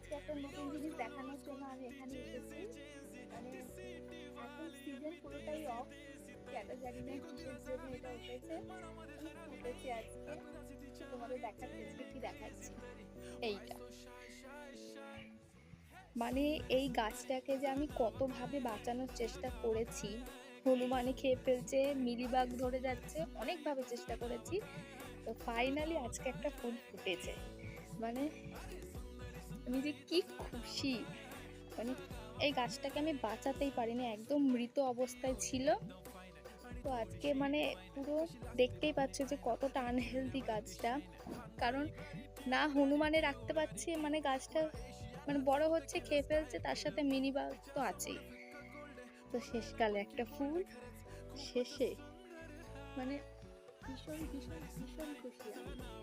আজকে একটা নতুন জিনিস দেখানোর জন্য আমি এখানে এসেছি। মানে এখন সিজন পুরোটাই অফ কেন জানি না কিসের জন্য এটা উঠেছে। উঠেছি আজকে। তোমাদের দেখাচ্ছি, আজকে কি দেখাচ্ছি। এইটা। মানে এই গাছটাকে যে আমি কতভাবে বাঁচানোর চেষ্টা করেছি হনুমানে খেয়ে ফেলছে, মিলিবাগ ধরে যাচ্ছে, অনেকভাবে চেষ্টা করেছি। তো ফাইনালি আজকে একটা ফুল ফুটেছে। মানে আমি যে কি খুশি। মানে এই গাছটাকে আমি বাঁচাতেই পারিনি, একদম মৃত অবস্থায় ছিল। তো আজকে মানে পুরো দেখতেই পাচ্ছ যে কতটা আনহেলদি গাছটা। কারণ না হনুমানে রাখতে পারছি মানে গাছটা মানে বড় হচ্ছে, খেয়ে ফেলছে, তার সাথে মিনি বাগ তো আছেই। তো শেষকালে একটা ফুল, শেষে মানে ভীষণ ভীষণ ভীষণ খুশি আমি।